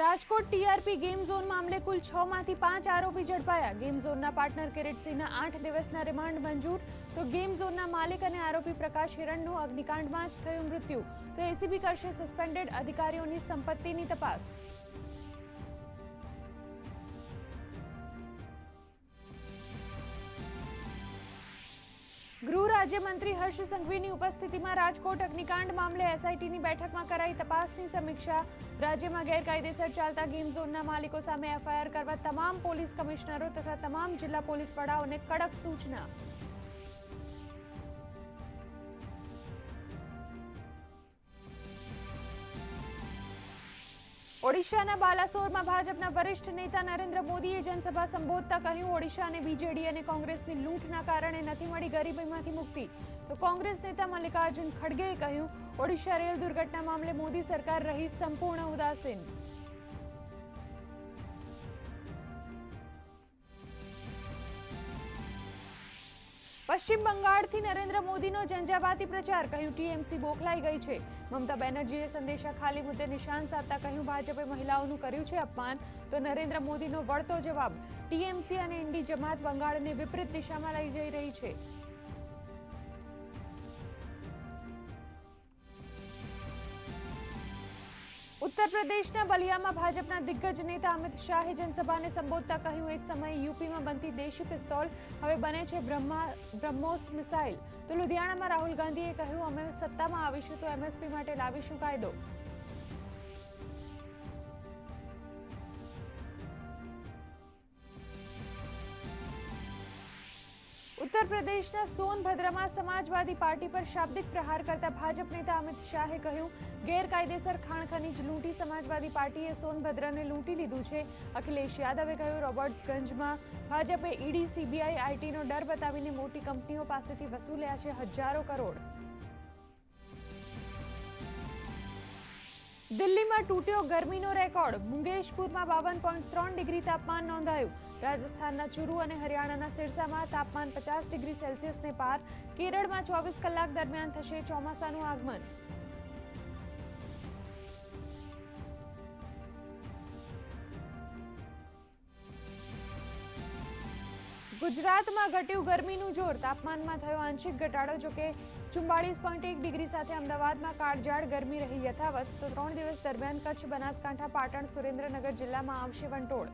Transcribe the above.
Rajkot TRP game zone મામલે કુલ છ માંથી પાંચ આરોપી ઝડપાયા. ગેમ ઝોનના પાર્ટનર કિરીટસિંહના આઠ દિવસના રિમાન્ડ મંજૂર. તો ગેમ ઝોનના માલિક અને આરોપી પ્રકાશ હિરણનું અગ્નિકાંડમાં જ થયું મૃત્યુ. તો એસીબી કરશે સસ્પેન્ડેડ અધિકારીઓની સંપત્તિની તપાસ. રાજ્યમંત્રી હર્ષ સંઘવીની ઉપસ્થિતિમાં રાજકોટ અગ્નિકાંડ મામલે એસઆઈટીની બેઠકમાં કરાઈ તપાસની સમીક્ષા. રાજ્યમાં ગેરકાયદેસર ચાલતા ગેમ ઝોનના માલિકો સામે એફઆઈઆર કરવા તમામ પોલીસ કમિશનરો તથા તમામ જિલ્લા પોલીસ વડાઓને કડક સૂચના. ઓડિશાના બાલાસોરમાં ભાજપના વરિષ્ઠ નેતા નરેન્દ્ર મોદીએ જનસભા સંબોધતા કહ્યું ઓડિશાને બીજેડી અને કોંગ્રેસની લૂંટના કારણે નથી મળી ગરીબીમાંથી મુક્તિ. તો કોંગ્રેસ નેતા મલ્લિકાર્જુન ખડગેએ કહ્યું, ઓડિશા રેલ દુર્ઘટના મામલે મોદી સરકાર રહી સંપૂર્ણ ઉદાસીન. પશ્ચિમ બંગાળથી નરેન્દ્ર મોદીનો ઝંઝાવાતી પ્રચાર, કહ્યું ટીએમસી બોખલાઈ ગઈ છે. મમતા બેનર્જીએ સંદેશા ખાલી મુદ્દે નિશાન સાધતા કહ્યું, ભાજપે મહિલાઓનું કર્યું છે અપમાન. તો નરેન્દ્ર મોદીનો વળતો જવાબ, ટીએમસી અને ઇન્ડી જમાત બંગાળને વિપરીત દિશામાં લઈ જઈ રહી છે. ઉત્તર પ્રદેશના બલિયામાં ભાજપના દિગ્ગજ નેતા અમિત શાહે જનસભાને સંબોધતા કહ્યું, એક સમયે યુપીમાં બનતી દેશી પિસ્તોલ હવે બને છે બ્રહ્મા, બ્રહ્મોસ મિસાઇલ. તો લુધિયાણામાં રાહુલ ગાંધીએ કહ્યું, અમે સત્તામાં આવીશું તો એમએસપી માટે લાવીશું કાયદો. ઉત્તર પ્રદેશના સોનભદ્રમાં સમાજવાદી પાર્ટી પર શાબ્દિક પ્રહાર કરતા ભાજપ નેતા અમિત શાહે કહ્યું, ગેરકાયદેસર ખાણ ખનીજ લૂંટી સમાજવાદી પાર્ટીએ સોનભદ્રને લૂંટી લીધું છે. અખિલેશ યાદવે કહ્યું, રોબર્ટ્સગંજમાં ભાજપે ઈડી, સીબીઆઈ, આઈટીનો ડર બતાવીને મોટી કંપનીઓ પાસેથી વસૂલ્યા છે હજારો કરોડ. દિલ્હીમાં તૂટ્યો ગરમીનો રેકોર્ડ. મુંગેશપુરમાં બાવન પોઈન્ટ ત્રણ ડિગ્રી તાપમાન નોંધાયું. રાજસ્થાનના ચુરુ અને હરિયાણાના સિરસામાં તાપમાન પચાસ ડિગ્રી સેલ્સિયસને પાર. કેરળમાં ચોવીસ કલાક દરમિયાન થશે ચોમાસાનું આગમન. ગુજરાતમાં ઘટ્યું ગરમીનું જોર. તાપમાનમાં થયો આંશિક ઘટાડો જોકે ચુમ્બાળીસ પોઈન્ટ એક ડિગ્રી સાથે અમદાવાદમાં કાળઝાળ ગરમી રહી યથાવત. તો ત્રણ દિવસ દરમિયાન કચ્છ, બનાસકાંઠા, પાટણ, સુરેન્દ્રનગર જિલ્લામાં આવશે વંટોળ.